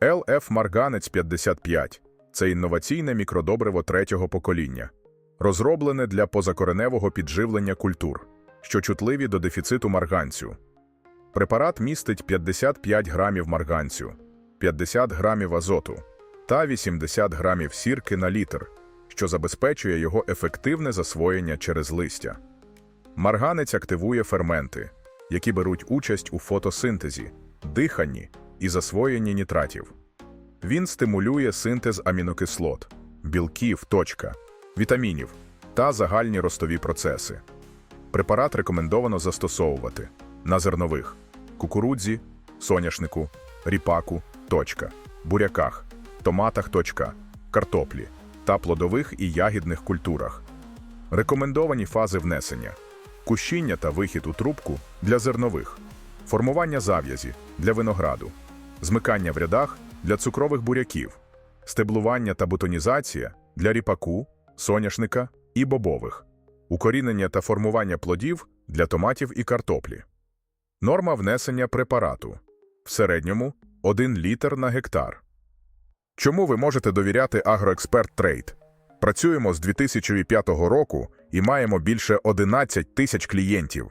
LF Марганець 55 це інноваційне мікродобриво третього покоління, розроблене для позакореневого підживлення культур, що чутливі до дефіциту марганцю. Препарат містить 55 грамів марганцю, 50 грамів азоту та 80 грамів сірки на літр, що забезпечує його ефективне засвоєння через листя. Марганець активує ферменти, які беруть участь у фотосинтезі, диханні і засвоєнні нітратів. Він стимулює синтез амінокислот, білків, точка, вітамінів та загальні ростові процеси. Препарат рекомендовано застосовувати на зернових кукурудзі, соняшнику, ріпаку, точка, буряках, томатах, точка, картоплі та плодових і ягідних культурах. Рекомендовані фази внесення: кущіння та вихід у трубку для зернових, формування зав'язі для винограду, змикання в рядах для цукрових буряків, стеблування та бутонізація для ріпаку, соняшника і бобових, укорінення та формування плодів для томатів і картоплі. Норма внесення препарату в середньому 1 літр на гектар. Чому ви можете довіряти Агроексперт Трейд? Працюємо з 2005 року і маємо більше 11 тисяч клієнтів.